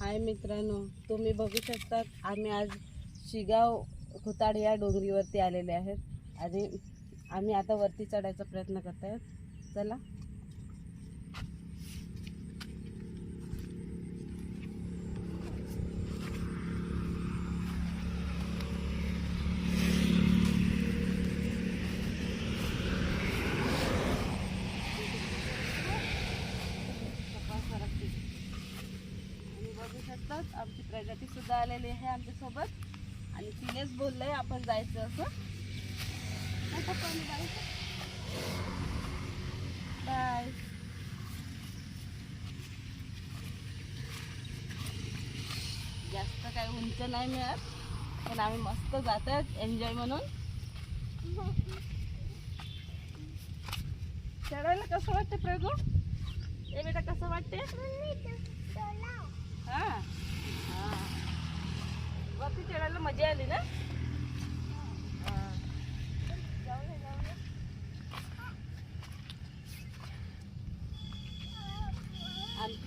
हाय मित्रांनो तुम्ही बघू शकतात आम्ही आज शिगाव खुताड या डोंगरीवरती आलेले आहेत. आणि आम्ही आता वरती चढायचा प्रयत्न करत आहेत चला. बघू शकतात. आमची प्रगती सुद्धा आलेली आहे आमच्यासोबत. आणि तिनेच बोललंय आपण जायचं असं. बाय जास्त काही उंच नाही मिळत पण आम्ही मस्त जातात एन्जॉय म्हणून. चढायला कसं वाटतं प्रभू ए बेटा कसं वाटते वरती चढायला मजा आली ना?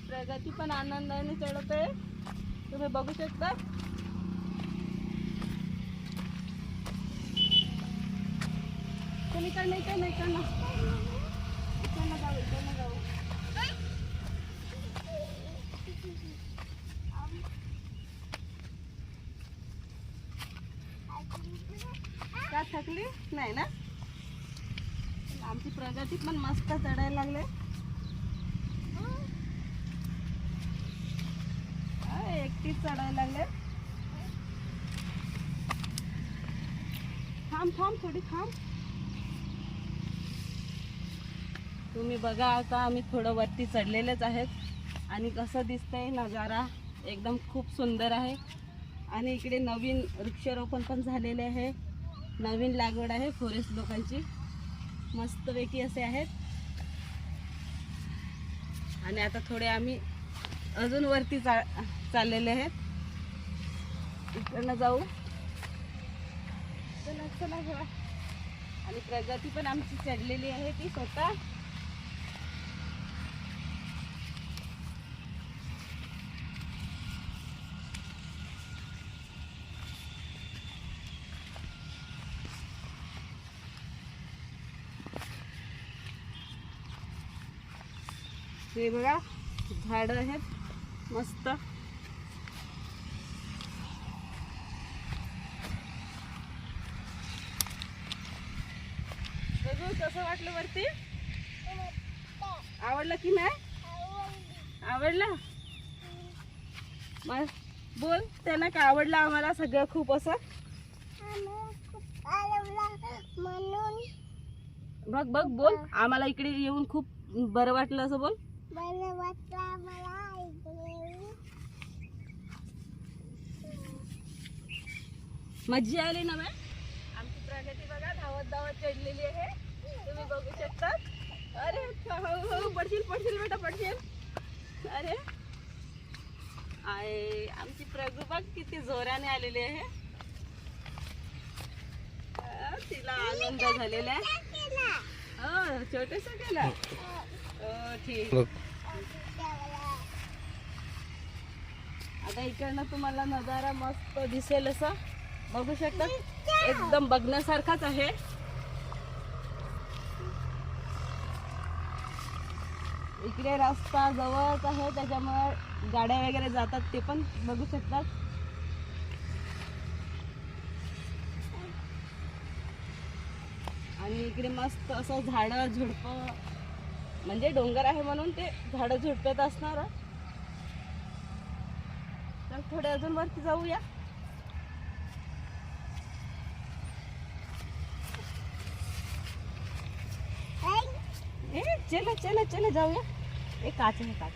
प्रगती पण आनंदाने चढत आहे तुम्ही बघू शकता. नाही का नाही का ना जाऊ इकडनं जाऊ का थकली नाही ना? आमची प्रगती पण मस्त चढायला लागले. एकटीच चढायला लागले. थांब थांब थोडी थांब. तुम्ही बघा आता आम्ही थोडं वरती चढलेलेच आहेत. आणि कसं दिसतंय नजारा एकदम खूप सुंदर आहे. आणि इकडे नवीन वृक्षारोपण पण झालेले आहे. नवीन लागवड आहे फॉरेस्ट लोकांची. मस्तपैकी असे आहेत. आणि आता थोडे आम्ही अजून वरती चा चाललेले आहेत. इकडनं जाऊ. चला चला आणि प्रजाती पण आमची चढलेली आहे ती स्वतः. हे बघा झाडं आहेत मस्त. बघू कसं वाटलं वरती? आवडलं की नाही? आवडलं? मग बोल त्यांना का आवडलं आम्हाला सगळं खूप असं? बघ बघ बोल. आम्हाला इकडे येऊन खूप बरं वाटलं असं बोल. मज्जा आली ना मॅम आमची प्रगती बघा धावत धावत चढलेली आहे. तुम्ही बघू शकता अरे हळू हळू पडशील पडशील बेटा पडशील. अरे. आहे आमची प्रगू बघ किती जोराने आलेली आहे. तिला आनंद झालेला आहे. हो छोटेस केला. हो. आता इकडनं तुम्हाला नजारा मस्त दिसेल असं. बघू शकता एकदम बघण्यासारखाच आहे. इकडे रस्ता जवळच आहे त्याच्यामुळे गाड्या वगैरे जातात ते पण बघू शकतात. आणि इकडे मस्त असं झाडं झुडपं म्हणजे डोंगर आहे म्हणून ते झाडं झुडपत असणार. तर थोडे अजून वरती जाऊया. ए चला चला चला जाऊया. ए काच आहे काच.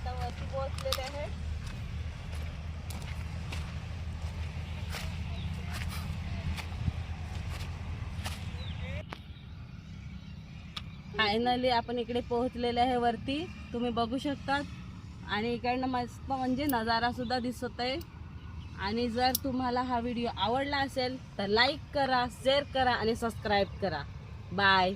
आता वरती पोहोचलेले आहे फायनली आपण इकडे पोहोचलेले आहे वरती. तुम्ही बघू शकतात. आणि इकडनं मस्त म्हणजे नजारा सुद्धा दिसत आहे आणि जर तुम्हाला हा व्हिडिओ आवडला असेल तर लाईक करा शेअर करा आणि सबस्क्राईब करा. बाय